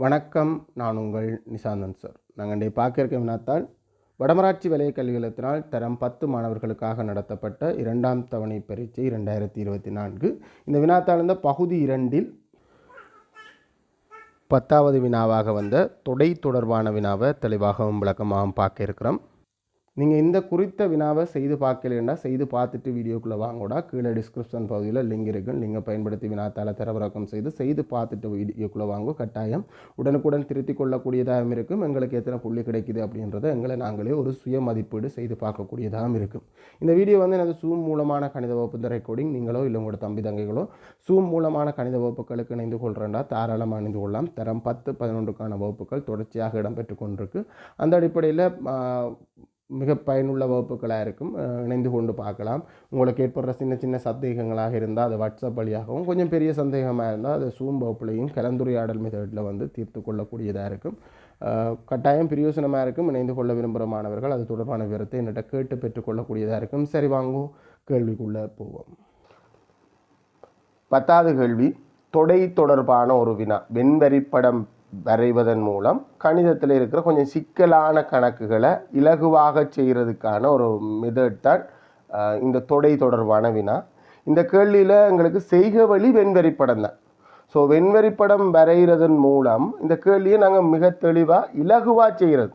வணக்கம் நான் உங்கள் நிசாந்தன் சார். நாங்கள் இன்றைய பார்க்க வினாத்தால் வடமராட்சி வலய கல்விகளத்தினால் தரம் பத்து மாணவர்களுக்காக நடத்தப்பட்ட இரண்டாம் தவணை பரீட்சை இரண்டாயிரத்தி இருபத்தி நான்கு. இந்த வினாத்தாள் இருந்த பகுதி இரண்டில் பத்தாவது வினாவாக வந்த தொடை தொடர்பான வினாவை தெளிவாகவும் விளக்கமாகவும் பார்க்க இருக்கிறோம். நீங்கள் இந்த குறித்த வினாவை செய்து பார்க்கலன்னா செய்து பார்த்துட்டு வீடியோக்குள்ளே வாங்கூடா. கீழே டிஸ்கிரிப்ஷன் பகுதியில் லிங்க் இருக்கும் லிங்கை பயன்படுத்தி வினாத்தால் தரவிறக்கம் செய்து செய்து பார்த்துட்டு வீடியோக்குள்ளே வாங்க. கட்டாயம் உடனுக்குடன் திருத்திக் கொள்ளக்கூடியதாகவும் இருக்கும். எங்களுக்கு எத்தனை புள்ளி கிடைக்குது அப்படின்றத எங்களை நாங்களே ஒரு சுய மதிப்பீடு செய்து பார்க்கக்கூடியதாகவும் இருக்கும். இந்த வீடியோ வந்து எனது சூம் மூலமான கணித வகுப்பு இந்த ரெக்கார்டிங் நீங்களோ இல்லை உங்களோட தம்பி தங்கைகளோ சூம் மூலமான கணித வகுப்புகளுக்கு இணைந்து கொள்கிறேன்டா தாராளமாக இணைந்து கொள்ளலாம். தரம் பத்து பதினொன்றுக்கான வகுப்புகள் தொடர்ச்சியாக இடம்பெற்று கொண்டிருக்கு. அந்த அடிப்படையில் மிக பயனுள்ள வகுப்புகளாக இருக்கும். இணைந்து கொண்டு பார்க்கலாம். உங்களுக்கு ஏற்படுற சின்ன சின்ன சந்தேகங்களாக இருந்தால் அது வாட்ஸ்அப் வழியாகவும் கொஞ்சம் பெரிய சந்தேகமாக இருந்தால் அது சூம் வகுப்புலையும் கலந்துரையாடல் மெத்தடில் வந்து தீர்த்து கொள்ளக்கூடியதாக இருக்கும். கட்டாயம் பிரயோசனமாக இருக்கும். இணைந்து கொள்ள விரும்புகிற மாணவர்கள் அது தொடர்பான விவரத்தை என்னிட்ட கேட்டு பெற்றுக்கொள்ளக்கூடியதாக இருக்கும். சரி வாங்கும் கேள்விக்குள்ளே போவோம். பத்தாவது கேள்வி. தொடை தொடர்பான ஒரு வினா. வெண்வரிப்படம் வரைவதன் மூலம் கணிதத்தில் இருக்கிற கொஞ்சம் சிக்கலான கணக்குகளை இலகுவாக செய்கிறதுக்கான ஒரு மெதட் தான் இந்த தொடை தொடர்பான வினா. இந்த கேள்வியில் எங்களுக்கு செய்க வழி வெண்வரிப்படம் தான். ஸோ வெண்வரிப்படம் வரைகிறதன் மூலம் இந்த கேள்வியை நாங்கள் மிக தெளிவாக இலகுவாக செய்கிறது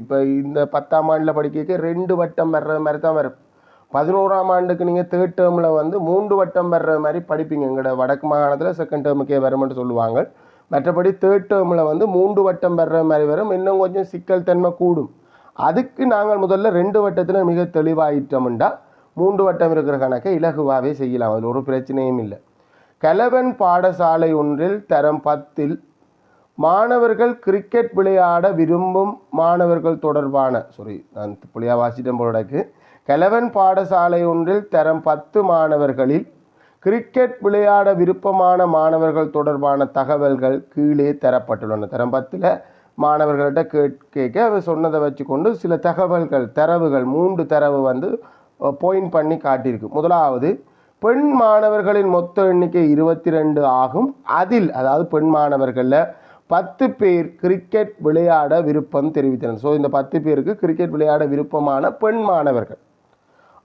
இப்போ இந்த பத்தாம் ஆண்டில் படிக்க ரெண்டு வட்டம் வர்ற மாதிரி தான் வரும். பதினோராம் ஆண்டுக்கு நீங்கள் தேர்ட் டேர்மில் வந்து மூன்று வட்டம் வர்ற மாதிரி படிப்பீங்க. எங்களோட வடக்கு மாகாணத்தில் செகண்ட் டேர்முக்கே வரும்னு சொல்லுவாங்க. மற்றபடி தேர்ட் டேர்மில் வந்து மூன்று வட்டம் பெற மாதிரி வரும். இன்னும் கொஞ்சம் சிக்கல் தன்மை கூடும். அதுக்கு நாங்கள் முதல்ல ரெண்டு வட்டத்தில் மிக தெளிவாயிட்டோம்டா மூன்று வட்டம் இருக்கிற கணக்கை இலகுவாகவே செய்யலாம். அதில் ஒரு பிரச்சனையும் இல்லை. கலவன் பாடசாலை ஒன்றில் தரம் பத்தில் மாணவர்கள் கிரிக்கெட் விளையாட விரும்பும் மாணவர்கள் தொடர்பான சாரி நான் புள்ளியா வாசிட்டம் போலடக்கு கலவன் பாடசாலை ஒன்றில் தரம் பத்து மாணவர்களில் கிரிக்கெட் விளையாட விருப்பமான மாணவர்கள் தொடர்பான தகவல்கள் கீழே தரப்பட்டுள்ளன. தரம் பத்தில் மாணவர்கள்ட்ட கேட் கேட்க அவர் சொன்னதை வச்சுக்கொண்டு சில தகவல்கள் தரவுகள் மூன்று தரவு வந்து பாயிண்ட் பண்ணி காட்டியிருக்கு. முதலாவது பெண் மாணவர்களின் மொத்த எண்ணிக்கை இருபத்தி ரெண்டு ஆகும். அதில் அதாவது பெண் மாணவர்களில் பத்து பேர் கிரிக்கெட் விளையாட விருப்பம் தெரிவித்தனர். ஸோ இந்த பத்து பேருக்கு கிரிக்கெட் விளையாட விருப்பமான பெண் மாணவர்கள்.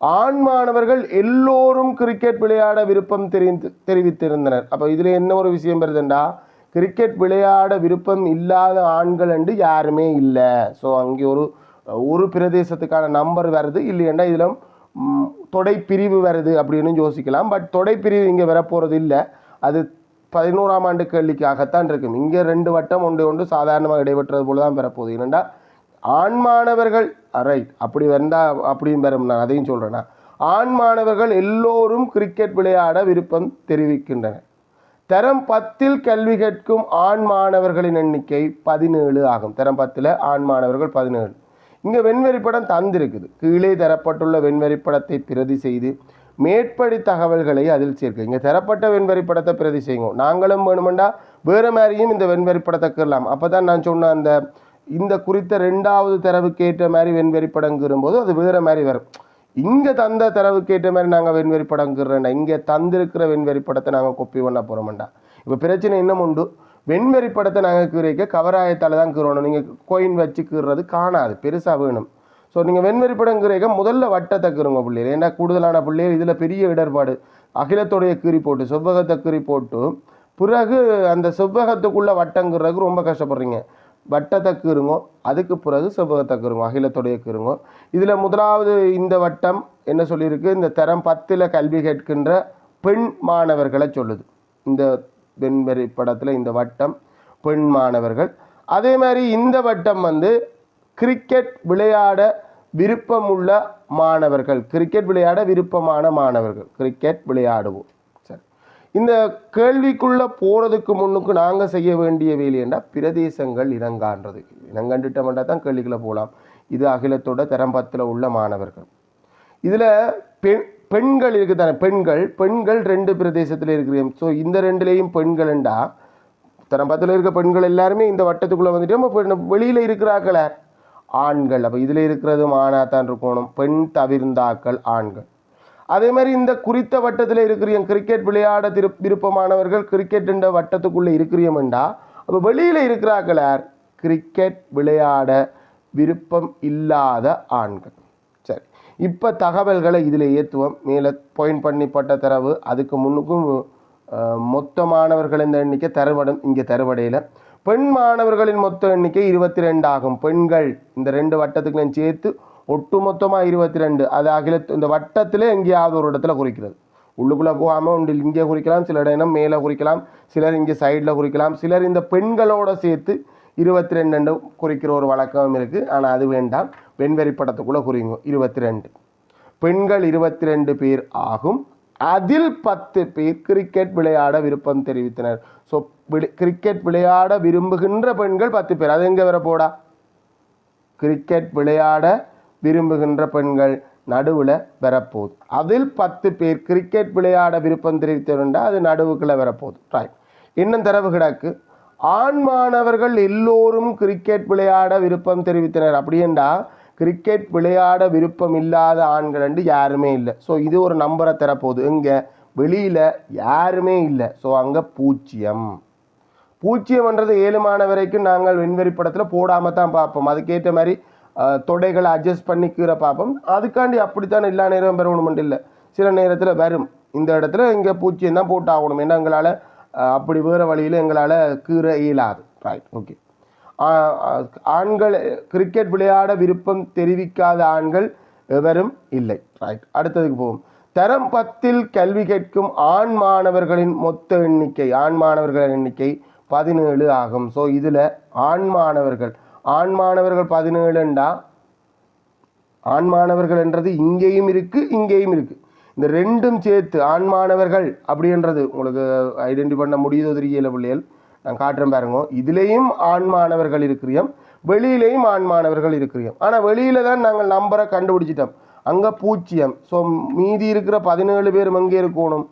ஆண் மாணவர்கள் எல்லோரும் கிரிக்கெட் விளையாட விருப்பம் தெரிந்து தெரிவித்திருந்தனர். அப்போ இதில் என்ன ஒரு விஷயம் வருதுண்டா? கிரிக்கெட் விளையாட விருப்பம் இல்லாத ஆண்கள் என்று யாருமே இல்லை. ஸோ அங்கே ஒரு ஒரு பிரதேசத்துக்கான நம்பர் வருது. இல்லையண்டா இதில் தொடை தொடைப்பிரிவு வருது அப்படின்னு யோசிக்கலாம். பட் தொடைப்பிரிவு இங்கே வரப்போகிறது இல்லை. அது பதினோராம் ஆண்டு கேள்விக்காகத்தான் இருக்கும். இங்கே ரெண்டு வட்டம் ஒன்று ஒன்று சாதாரணமாக இடைபெற்றது போல தான் பெறப்போகுது ஏனெண்டா ஆண் மாணவர்கள் ரைட் அப்படி வந்தால் அப்படியும் பெறும் நான் அதையும் சொல்கிறேன்னா ஆண் மாணவர்கள் எல்லோரும் கிரிக்கெட் விளையாட விருப்பம் தெரிவிக்கின்றனர். தரம் பத்தில் கல்வி கேட்கும் ஆண் மாணவர்களின் எண்ணிக்கை பதினேழு ஆகும். தரம் பத்தில் ஆண் மாணவர்கள் பதினேழு. இங்கே வெண்வரிப்படம் தந்திருக்குது. கீழே தரப்பட்டுள்ள வெண்வெறி படத்தை பிரதி செய்து மேற்படி தகவல்களை அதில் சேர்க்க. இங்கே தரப்பட்ட படத்தை பிரதி செய்யுங்க. நாங்களும் வேணுமெண்டா வேறு மாதிரியும் இந்த வெண்வெறி படத்தை கீறலாம் அப்போ தான் நான் சொன்ன அந்த இந்த குறித்த ரெண்டாவது தரவுக்கு ஏற்ற மாதிரி வெண்வெறி படங்குறும்போது அது வேறு மாதிரி வரும். இங்கே தந்த தரவுக்கு ஏற்ற மாதிரி நாங்கள் வெண்வெறி கீறேன்டா இங்கே தந்திருக்கிற வெண்வரிப்படத்தை நாங்கள் கொப்பி பண்ண போகிறோம்டா இப்போ பிரச்சனை இன்னும் உண்டு. வெண்வெறி படத்தை நாங்கள் கீரைக்க கவராயத்தால் தான் கீறணும் நீங்கள் கோயின் வச்சு கீறுறது காணாது. பெருசாக வேணும். ஸோ நீங்கள் வெண்வெறி படம் கீரைக்க முதல்ல வட்டத்தை கீறுங்க பிள்ளைகள் ஏன்னா கூடுதலான பிள்ளைகள் இதில் பெரிய இடர்பாடு. அகிலத்துடைய கீறி போட்டு செவ்வகத்தை கீறி போட்டு பிறகு அந்த செவ்வகத்துக்குள்ளே வட்டங்கிறதுக்கு ரொம்ப கஷ்டப்படுறீங்க. வட்டத்தை இருங்கோ அதுக்கு பிறகு செவ்வகத்தக்கு இருங்கோ அகிலத்துடைய கீறுங்க. இதில் முதலாவது இந்த வட்டம் என்ன சொல்லியிருக்கு? இந்த தரம் பத்தில் கல்வி கேட்கின்ற பெண் மாணவர்களை சொல்லுது. இந்த வெண்வெறி படத்தில் இந்த வட்டம் பெண் மாணவர்கள். அதே மாதிரி இந்த வட்டம் வந்து கிரிக்கெட் விளையாட விருப்பமுள்ள மாணவர்கள். கிரிக்கெட் விளையாட விருப்பமான மாணவர்கள். கிரிக்கெட் விளையாடுவோம். இந்த கேள்விக்குள்ளே போகிறதுக்கு முன்னுக்கு நாங்கள் செய்ய வேண்டிய வேலை பிரதேசங்கள் இனங்கான்றது இனங்கண்டுட்டோம்னா தான் கேள்விக்குள்ளே போகலாம் இது அகிலத்தோட தரம்பத்தில் உள்ள மாணவர்கள். இதில் பெண் பெண்கள் இருக்குது தானே பெண்கள் பெண்கள் ரெண்டு பிரதேசத்தில் இருக்கிறேன் ஸோ இந்த ரெண்டுலேயும் பெண்கள்ண்டா தரம்பத்தில் இருக்க பெண்கள் எல்லாருமே இந்த வட்டத்துக்குள்ளே வந்துட்டு நம்ம பெண் வெளியில் இருக்கிறாக்கள. ஆண்கள். அப்போ இதில் இருக்கிறது தான் இருக்கணும். பெண் தவிர்ந்தாக்கள் ஆண்கள். அதே மாதிரி இந்த குறித்த வட்டத்தில் இருக்கிற கிரிக்கெட் விளையாட திரு விருப்பமானவர்கள் கிரிக்கெட் என்ற வட்டத்துக்குள்ளே இருக்கிறியமெண்டா அப்போ வெளியில் இருக்கிறார்களார் கிரிக்கெட் விளையாட விருப்பம் இல்லாத ஆண்கள். சரி இப்போ தகவல்களை இதில் ஏற்றுவோம். மேலே பாயிண்ட் பண்ணிப்பட்ட தரவு அதுக்கு முன்னுக்கும் மொத்த மாணவர்கள் இந்த எண்ணிக்கை தரவடம் இங்கே தரவடையில். பெண் மாணவர்களின் மொத்த எண்ணிக்கை இருபத்தி ரெண்டு ஆகும். பெண்கள் இந்த ரெண்டு வட்டத்துக்கு சேர்த்து ஒட்டு மொத்தமாக இருபத்தி ரெண்டு அது அகில இந்த வட்டத்தில் எங்கேயாவது ஒரு இடத்துல குறிக்கிறது. உள்ளுக்குள்ளே போகாமல் உண்டு இங்கே குறிக்கலாம் சில இடம் மேலே குறிக்கலாம் சிலர் இங்கே சைடில் குறிக்கலாம் சிலர் இந்த பெண்களோடு சேர்த்து இருபத்தி ரெண்டு குறிக்கிற ஒரு வழக்கம் இருக்குது ஆனால் அது வேண்டாம். வெண்வெறி படத்துக்குள்ளே குறிங்க. இருபத்தி ரெண்டு பெண்கள் இருபத்தி ரெண்டு பேர் ஆகும். அதில் பத்து பேர் கிரிக்கெட் விளையாட விருப்பம் தெரிவித்தனர். ஸோ கிரிக்கெட் விளையாட விரும்புகின்ற பெண்கள் பத்து பேர். அது எங்கே வர போடா? கிரிக்கெட் விளையாட விரும்புகின்ற பெண்கள் நடுவில் வரப்போகுது. அதில் பத்து பேர் கிரிக்கெட் விளையாட விருப்பம் தெரிவித்திருந்தால் அது நடுவுக்குள்ள வரப்போகுது. ரைட் இன்னும் தரவு கிடக்கு. ஆண் மாணவர்கள் எல்லோரும் கிரிக்கெட் விளையாட விருப்பம் தெரிவித்தனர். அப்படியேண்டா கிரிக்கெட் விளையாட விருப்பம் இல்லாத ஆண்கள் என்று யாருமே இல்லை. ஸோ இது ஒரு நம்பரை தரப்போகுது. இங்கே வெளியில் யாருமே இல்லை. ஸோ அங்கே பூச்சியம். பூச்சியம்ன்றது ஏழு மாணவரைக்கும் நாங்கள் விண்வெளி படத்தில் போடாமல் தான் பார்ப்போம். அதுக்கேற்ற மாதிரி தொடைகளை அட்ஜஸ்ட் பண்ணிக்கிற பார்ப்போம் அதுக்காண்டி அப்படித்தான் எல்லா நேரமும் பெறணும் இல்லை. சில நேரத்தில் வரும். இந்த இடத்துல இங்கே பூச்சியம் தான் போட்டு ஆகணும் ஏன்னா எங்களால் அப்படி வேறு வழியில் எங்களால் கீற இயலாது. ரைட் ஓகே ஆண்கள் கிரிக்கெட் விளையாட விருப்பம் தெரிவிக்காத ஆண்கள் எவரும் இல்லை. ரைட் அடுத்ததுக்கு போவோம். தரம் பத்தில் கல்வி கேட்கும் ஆண் மாணவர்களின் மொத்த எண்ணிக்கை ஆண் மாணவர்களின் எண்ணிக்கை பதினேழு ஆகும். ஸோ இதில் ஆண் மாணவர்கள் ஆண் மாணவர்கள் பதினேழுண்டா ஆண் மாணவர்கள் என்றது இங்கேயும் இருக்குது இங்கேயும் இருக்குது இந்த ரெண்டும் சேர்த்து ஆண் மாணவர்கள் அப்படின்றது உங்களுக்கு ஐடென்டி பண்ண முடியுதோ தெரியல பிள்ளைகள். நான் காட்டுறேன் பாருங்க. இதுலேயும் ஆண் மாணவர்கள் இருக்கிறியம் வெளியிலேயும் ஆண் மாணவர்கள் இருக்கிறியம். ஆனால் வெளியில் தான் நாங்கள் நம்பரை கண்டுபிடிச்சிட்டோம். அங்கே பூஜ்ஜியம் ஸோ மீதி இருக்கிற பதினேழு பேரும் எங்கே இருக்கணும்?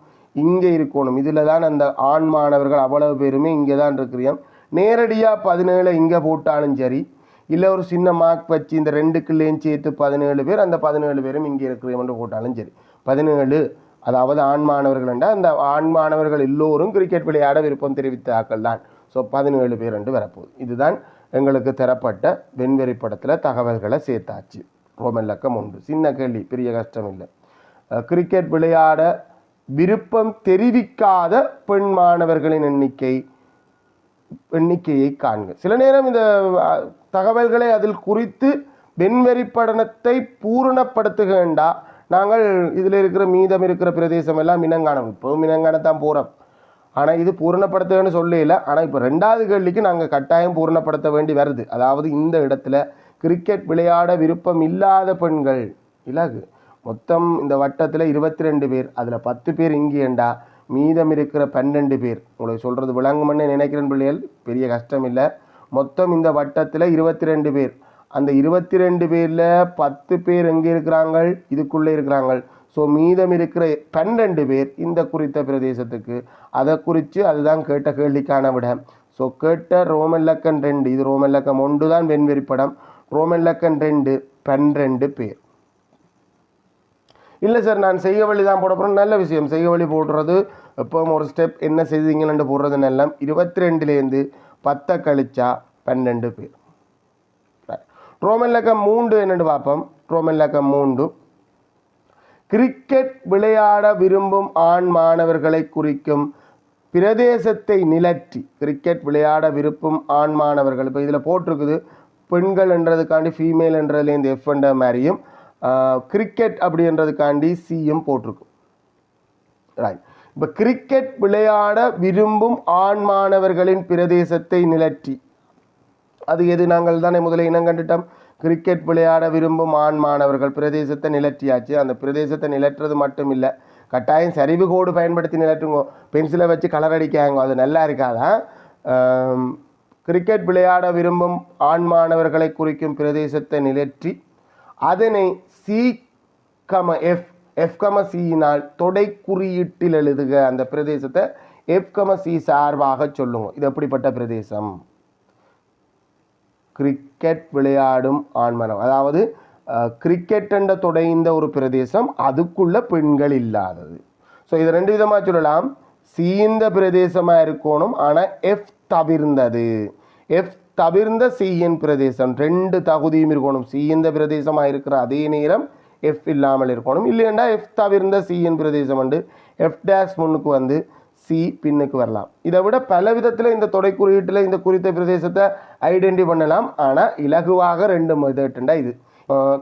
இங்கே இருக்கணும். இதில் தான் அந்த ஆண் மாணவர்கள் அவ்வளவு பேருமே இங்கே தான் இருக்கிறியம். நேரடியாக பதினேழு இங்கே போட்டாலும் சரி இல்லை ஒரு சின்ன மார்க் வச்சு இந்த ரெண்டுக்குள்ளேயும் சேர்த்து பதினேழு பேர் அந்த பதினேழு பேரும் இங்கே இருக்கிறவங்க போட்டாலும் சரி. பதினேழு அதாவது ஆண் மாணவர்கள் என்றால் அந்த ஆண் மாணவர்கள் எல்லோரும் கிரிக்கெட் விளையாட விருப்பம் தெரிவித்த ஆக்கள் தான். ஸோ பதினேழு பேர் என்று வரப்போகுது. இதுதான் எங்களுக்கு தரப்பட்ட வெண்வெறி படத்தில் தகவல்களை சேர்த்தாச்சு. ரோமல்லக்கம் உண்டு சின்ன கேள்வி பெரிய கஷ்டம் இல்லை. கிரிக்கெட் விளையாட விருப்பம் தெரிவிக்காத பெண் மாணவர்களின் எண்ணிக்கை எண்ணிக்கையை காண்க. சில நேரம் இந்த தகவல்களை அதில் குறித்து வெண்வெறி படனத்தை பூரணப்படுத்துகண்டா நாங்கள் இதில் இருக்கிற மீதம் இருக்கிற பிரதேசம் எல்லாம் மினங்கானம் இப்போ மினங்கானத்தான் போகிறோம் ஆனால் இது பூரணப்படுத்துவேன்னு சொல்லல ஆனால் இப்போ ரெண்டாவது கேள்விக்கு நாங்கள் கட்டாயம் பூரணப்படுத்த வேண்டி வருது. அதாவது இந்த இடத்துல கிரிக்கெட் விளையாட விருப்பம் இல்லாத பெண்கள் இலகு. மொத்தம் இந்த வட்டத்தில் இருபத்தி ரெண்டு பேர் அதில் பத்து பேர் இங்கேண்டா மீதம் இருக்கிற பன்னெண்டு பேர். உங்களுக்கு சொல்கிறது விளங்குமென்னு நினைக்கிறேன் பிள்ளைகள். பெரிய கஷ்டம் இல்லை மொத்தம் இந்த வட்டத்தில் இருபத்தி ரெண்டு பேர். அந்த இருபத்தி ரெண்டு பேரில் பத்து பேர் எங்கே இருக்கிறாங்க இதுக்குள்ளே இருக்கிறாங்க ஸோ மீதம் இருக்கிற பன்னெண்டு பேர் இந்த குறித்த பிரதேசத்துக்கு. அதை குறித்து அதுதான் கேட்ட கேள்விக்கான விட. ஸோ கேட்ட ரோமல்லக்கன் ரெண்டு. இது ரோமல்லக்கம் ஒன்று தான் வெண்வெறி படம். ரோமன் லக்கன் ரெண்டு பன்னிரெண்டு பேர். இல்லை சார் நான் செய்ய வழி தான் போட போகிறேன் நல்ல விஷயம். செய்ய வழி போடுறது எப்பவும் ஒரு ஸ்டெப் என்ன செய்தீங்கன்னு போடுறதுன்னு எல்லாம் இருபத்தி ரெண்டுலேருந்து பத்தை கழிச்சா பன்னெண்டு பேர். ரோமன் லக்கம் மூன்று என்னென்னு பார்ப்போம். ரோமன் லக்கம் மூன்று. கிரிக்கெட் விளையாட விரும்பும் ஆண் மாணவர்களை குறிக்கும் பிரதேசத்தை நிலற்றி கிரிக்கெட் விளையாட விருப்பம் ஆண் மாணவர்கள். இப்போ இதில் போட்டிருக்குது. பெண்கள் என்றதுக்காண்டி ஃபீமேல் என்றதுலேருந்து எஃப் என்ற மாதிரியும் கிரிக்கெட் அப்படின்றதுக்காண்டி சிஎம் போட்டிருக்கும். ரைட் இப்போ கிரிக்கெட் விளையாட விரும்பும் ஆண் மாணவர்களின் பிரதேசத்தை நிலற்றி. அது எது? நாங்கள் தானே முதல்ல இனம் கண்டுட்டோம். கிரிக்கெட் விளையாட விரும்பும் ஆண் மாணவர்கள் பிரதேசத்தை நிலற்றியாச்சு. அந்த பிரதேசத்தை நிலற்றுறது மட்டும் இல்லை கட்டாயம் சரிவு கோடு பயன்படுத்தி நிலட்டுங்க பென்சிலை வச்சு கலர் அடிக்காங்க. அது நல்லா இருக்காதான் கிரிக்கெட் விளையாட விரும்பும் ஆண் மாணவர்களை குறிக்கும் பிரதேசத்தை நிலற்றி அதனை சி கம எஃப் எஃப் கம சியினால் தொடை குறியீட்டில் எழுதுக அந்த பிரதேசத்தை. எஃப் கம சி சார்பாக சொல்லுங்க. இது எப்படிப்பட்ட பிரதேசம்? கிரிக்கெட் விளையாடும் ஆண்மனம். அதாவது கிரிக்கெட் என்ற தொடைந்த ஒரு பிரதேசம் அதுக்குள்ள பெண்கள் இல்லாதது. ஸோ இது ரெண்டு விதமாக சொல்லலாம். சீந்த பிரதேசமாக இருக்கணும் ஆனால் எஃப் தவிர்ந்தது. எஃப் தவிர்ந்த சிஎன் பிரதேசம். ரெண்டு தகுதியும் இருக்கணும். சி இந்த பிரதேசமாக இருக்கிற அதே நேரம் எஃப் இல்லாமல் இருக்கணும். இல்லையண்டா எஃப் தவிர்ந்த சிஎன் பிரதேசம் வந்து எஃப் டேஷ் முன்னுக்கு வந்து சி பின்னுக்கு வரலாம். இதை விட பல விதத்தில் இந்த தொடை குறியீட்டில் இந்த குறித்த பிரதேசத்தை ஐடென்டி பண்ணலாம். ஆனால் இலகுவாக ரெண்டு மெதட்டுண்டா இது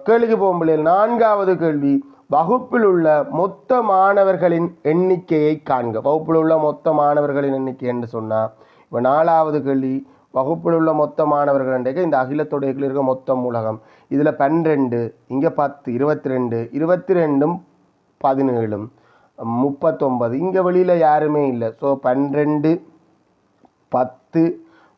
கேள்விக்கு போகும் நான்காவது கேள்வி. வகுப்பில் உள்ள மொத்த மாணவர்களின் எண்ணிக்கையை காண்க. வகுப்பில் உள்ள மொத்த மாணவர்களின் எண்ணிக்கை என்று சொன்னால் இப்போ நாலாவது கேள்வி. வகுப்பில் உள்ள மொத்த மாணவர்கள் என்றைக்கு இந்த அகிலத்தொடைகள் இருக்க மொத்தம் உலகம். இதில் பன்னிரெண்டு இங்கே பத்து இருபத்தி ரெண்டு இருபத்தி ரெண்டும் பதினேழும் முப்பத்தொம்பது இங்கே வெளியில் யாருமே இல்லை. ஸோ பன்னிரெண்டு பத்து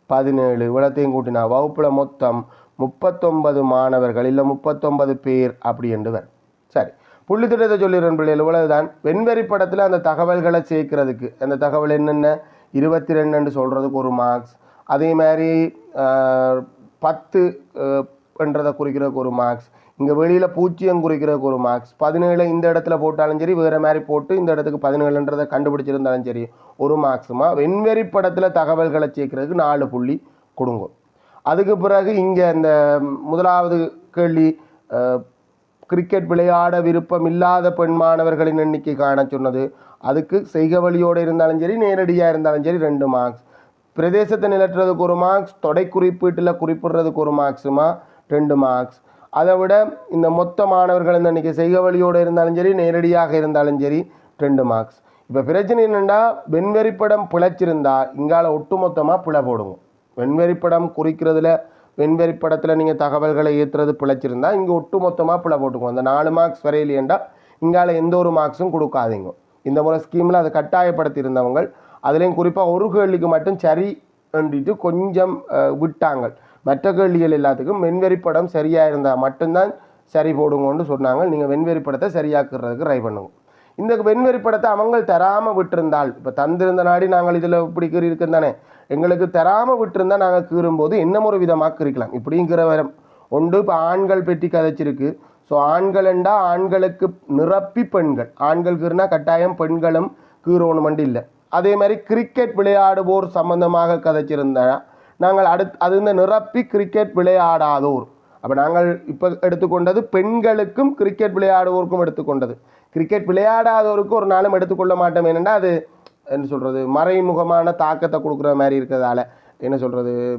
பதினேழு இவ்வளோத்தையும் கூட்டினா வகுப்பில் மொத்தம் முப்பத்தொன்பது மாணவர்கள் இல்லை முப்பத்தொன்பது பேர் அப்படி என்றுவர் சரி. சரி புள்ளித்திட்டத்தை சொல்லிடுறேன் பிள்ளைகள் இவ்வளவுதான். வெண்வெறி படத்தில் அந்த தகவல்களை சேர்க்கறதுக்கு அந்த தகவல் என்னென்ன? இருபத்தி ரெண்டுன்னு சொல்கிறதுக்கு ஒரு மார்க்ஸ் அதே மாதிரி பத்து என்றதை குறிக்கிறதுக்கு ஒரு மார்க்ஸ் இங்கே வெளியில் பூஜ்ஜியம் குறிக்கிறதுக்கு ஒரு மார்க்ஸ் பதினேழு இந்த இடத்துல போட்டாலும் சரி வேறு மாதிரி போட்டு இந்த இடத்துக்கு பதினேழுன்றதை கண்டுபிடிச்சிருந்தாலும் சரி ஒரு மார்க்ஸுமா வெண்வெறி படத்தில் தகவல்களை சேர்க்கறதுக்கு நாலு புள்ளி கொடுங்க. அதுக்கு பிறகு இங்கே இந்த முதலாவது கேள்வி கிரிக்கெட் விளையாட விருப்பம் இல்லாத பெண் மாணவர்களின் எண்ணிக்கை காண சொன்னது. அதுக்கு செய்க வழியோடு இருந்தாலும் சரி நேரடியாக இருந்தாலும் சரி ரெண்டு மார்க்ஸ் பிரதேசத்தை நிலட்டுறதுக்கு ஒரு மார்க்ஸ் தொடை குறிப்பீட்டில் குறிப்பிடுறதுக்கு ஒரு மார்க்ஸுமா ரெண்டு மார்க்ஸ் அதை விட இந்த மொத்த மாணவர்கள் இந்த அன்றைக்கி செய்க வழியோடு இருந்தாலும் சரி நேரடியாக இருந்தாலும் சரி ரெண்டு மார்க்ஸ் இப்போ பிரச்சனை என்னென்னா வெண்வெறிப்படம் பிழைச்சிருந்தா இங்கால ஒட்டுமொத்தமாக பிழை போடுவோம். வெண்வெறிப்படம் குறிக்கிறதுல வெண்வெறிப்படத்தில் நீங்கள் தகவல்களை ஏற்றுறது பிழைச்சிருந்தா இங்கே ஒட்டுமொத்தமாக பிழை போட்டுக்கோ அந்த நாலு மார்க்ஸ் வரையிலேண்டா இங்கால எந்த ஒரு மார்க்ஸும் கொடுக்காதீங்க. இந்த முறை ஸ்கீமில் அதை கட்டாயப்படுத்தி இருந்தவங்க அதுலேயும் குறிப்பாக ஒரு கேள்விக்கு மட்டும் சரி என்றிட்டு கொஞ்சம் விட்டாங்க மற்ற கேள்விகள் எல்லாத்துக்கும் வெண்வெறி படம் சரியாக இருந்தால் மட்டும்தான் சரி போடுங்கன்னு சொன்னாங்க நீங்கள் வெண்வெறி படத்தை சரியாக்குறதுக்கு ட்ரை பண்ணுங்க. இந்த வெண்வெறி படத்தை அவங்க தராமல் விட்டிருந்தால் இப்போ தந்திருந்த நாடி நாங்கள் இதில் இப்படி கீறி தானே? எங்களுக்கு தராமல் விட்டிருந்தால் நாங்கள் கீறும்போது என்ன ஒரு விதமாக கீறிக்கலாம்? இப்படியும் கீற ஒன்று இப்போ ஆண்கள் பெட்டி கதைச்சிருக்கு. ஸோ ஆண்கள் என்றால் ஆண்களுக்கு நிரப்பி பெண்கள். ஆண்கள் கீறினா கட்டாயம் பெண்களும் கீறணுமெண்டு இல்லை. அதே மாதிரி கிரிக்கெட் விளையாடுவோர் சம்பந்தமாக கதைச்சிருந்தா நாங்கள் அடுத் அது இந்த நிரப்பி கிரிக்கெட் விளையாடாதோர். அப்போ நாங்கள் இப்போ எடுத்துக்கொண்டது பெண்களுக்கும் கிரிக்கெட் விளையாடுவோருக்கும் எடுத்துக்கொண்டது. கிரிக்கெட் விளையாடாதவருக்கு ஒரு நாளும் எடுத்துக்கொள்ள மாட்டோம். என்னென்னா அது என்ன சொல்கிறது மறைமுகமான தாக்கத்தை கொடுக்குற மாதிரி இருக்கிறதால. என்ன சொல்கிறது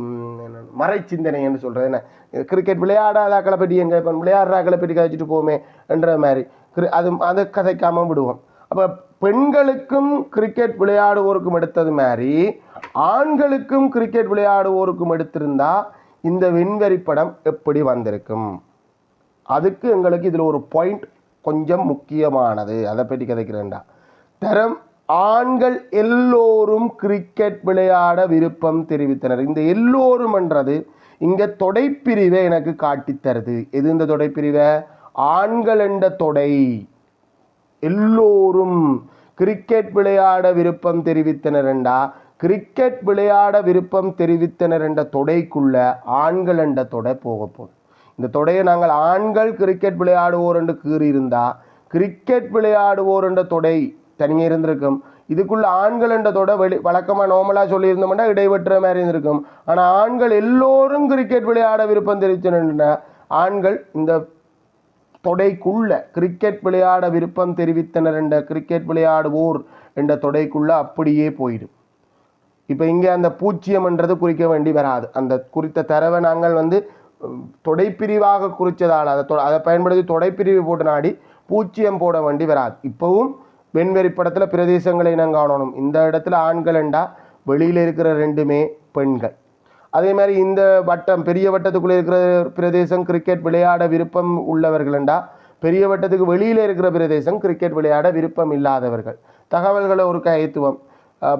மறை சிந்தனைன்னு சொல்கிறது என்ன? கிரிக்கெட் விளையாடாதாக்களை பற்றி எங்கே இப்போ விளையாடுறாக்களை பற்றி கதைச்சிட்டு போமே என்ற மாதிரி. கிரி- அது அதை கதைக்காமல் விடுவோம். அப்போ பெண்களுக்கும் கிரிக்கெட் விளையாடுவோருக்கும் எடுத்தது மாதிரி ஆண்களுக்கும் கிரிக்கெட் விளையாடுவோருக்கும் எடுத்திருந்தா இந்த விண்வெறி படம் எப்படி வந்திருக்கும்? அதுக்கு எங்களுக்கு இதில் ஒரு பாயிண்ட் கொஞ்சம் முக்கியமானது. அதை பற்றி கதைக்கிறேன்டா. தரம் ஆண்கள் எல்லோரும் கிரிக்கெட் விளையாட விருப்பம் தெரிவித்தனர். இந்த எல்லோரும் என்றது இங்கே தொடைப்பிரிவை எனக்கு காட்டித் தருது எது இந்த தொடைப்பிரிவை? ஆண்கள் என்ற தொடை. எல்லோரும் கிரிக்கெட் விளையாட விருப்பம் தெரிவித்தனர் என்றா கிரிக்கெட் விளையாட விருப்பம் தெரிவித்தனர் என்ற தொடைக்குள்ள ஆண்கள் என்ற தொடை போக போகும் இந்த தொடையை நாங்கள் ஆண்கள் கிரிக்கெட் விளையாடுவோர் என்று கூறியிருந்தா கிரிக்கெட் விளையாடுவோர் என்ற தொடை தனியே இருந்திருக்கும். இதுக்குள்ள ஆண்கள் என்ற தொடை வெளி வழக்கமாக நார்மலாக சொல்லியிருந்தோம்னா இடைவெற்ற மாதிரி இருந்திருக்கும். ஆனால் ஆண்கள் எல்லோரும் கிரிக்கெட் விளையாட விருப்பம் தெரிவித்தனர் ஆண்கள் இந்த தொடைக்குள்ள கிரிக்கெட் விளையாட விருப்பம் தெரிவித்தனர் என்ற கிரிக்கெட் விளையாடுவோர் என்ற தொடைக்குள்ள அப்படியே போயிடும். இப்போ இங்கே அந்த பூச்சியம்ன்றது குறிக்க வேண்டி வராது. அந்த குறித்த தரவை நாங்கள் வந்து தொடைப்பிரிவாக குறித்ததால் அதை தொ- அதை பயன்படுத்தி தொடைப்பிரிவு போட்டு நாடி பூச்சியம் போட வேண்டி வராது. இப்போவும் வெண்வெறி படத்தில் பிரதேசங்களை நாங்கள் காணணும் இந்த இடத்துல ஆண்கள் என்றா வெளியில் இருக்கிற ரெண்டுமே பெண்கள். அதே மாதிரி இந்த வட்டம் பெரிய வட்டத்துக்குள்ளே இருக்கிற பிரதேசம் கிரிக்கெட் விளையாட விருப்பம் உள்ளவர்கள்ண்டா பெரிய வட்டத்துக்கு வெளியில் இருக்கிற பிரதேசம் கிரிக்கெட் விளையாட விருப்பம் இல்லாதவர்கள். தகவல்களை ஒரு கைத்துவம்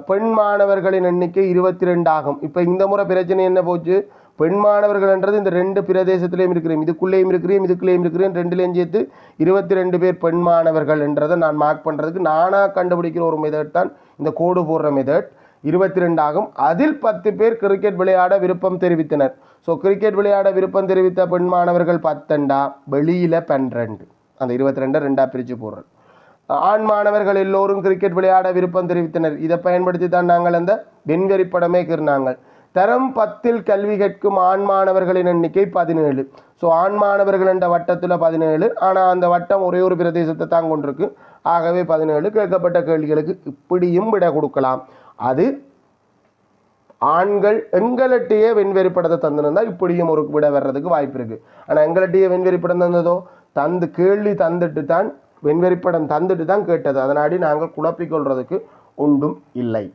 பெண் மாணவர்களின் எண்ணிக்கை இருபத்தி ரெண்டு ஆகும். இப்போ இந்த முறை பிரச்சனை என்ன போச்சு? பெண் மாணவர்கள்ன்றது இந்த ரெண்டு பிரதேசத்திலையும் இருக்கிறேன். இதுக்குள்ளேயும் இருக்கிறேன் இதுக்குள்ளேயும் இருக்கிறேன் ரெண்டுலேயும் சேர்த்து இருபத்தி ரெண்டு பேர் பெண் மாணவர்கள் என்றதை நான் மார்க் பண்ணுறதுக்கு நானாக கண்டுபிடிக்கிற ஒரு மெதட் தான் இந்த கோடு போடுற மெதட் இருபத்தி ரெண்டாகும் அதில் பத்து பேர் கிரிக்கெட் விளையாட விருப்பம் தெரிவித்தனர். ஸோ கிரிக்கெட் விளையாட விருப்பம் தெரிவித்த பெண் மாணவர்கள் பத்தண்டா? வெளியில் பன்னிரெண்டு. அந்த இருபத்தி ரெண்டை ரெண்டாக பிரித்து போடுறது ஆண் மாணவர்கள் எல்லோரும் கிரிக்கெட் விளையாட விருப்பம் தெரிவித்தனர். இதை பயன்படுத்தி தான் நாங்கள் அந்த விண்வெறி படமே கிருணாங்கள் தரம் பத்தில் கல்வி கேட்கும் ஆண் மாணவர்களின் எண்ணிக்கை பதினேழு. ஸோ ஆண் மாணவர்கள் என்ற வட்டத்தில் பதினேழு. ஆனால் அந்த வட்டம் ஒரே ஒரு பிரதேசத்தை தான் கொண்டிருக்கு. ஆகவே பதினேழு கேட்கப்பட்ட கேள்விகளுக்கு இப்படியும் விட கொடுக்கலாம். அது ஆண்கள் எங்கள்கிட்டயே வெண்வெறி படத்தை தந்துருந்தா இப்படியும் ஒரு விட வர்றதுக்கு வாய்ப்பு இருக்குது ஆனால் எங்கள்கிட்டயே வெண்வெறி படம் தந்ததோ? தந்து கேள்வி தந்துட்டு தான் வெண்வெறி படம் தந்துட்டு தான் கேட்டது. அதனாடி நாங்கள் குழப்பிக்கொள்றதுக்கு ஒன்றும் இல்லை.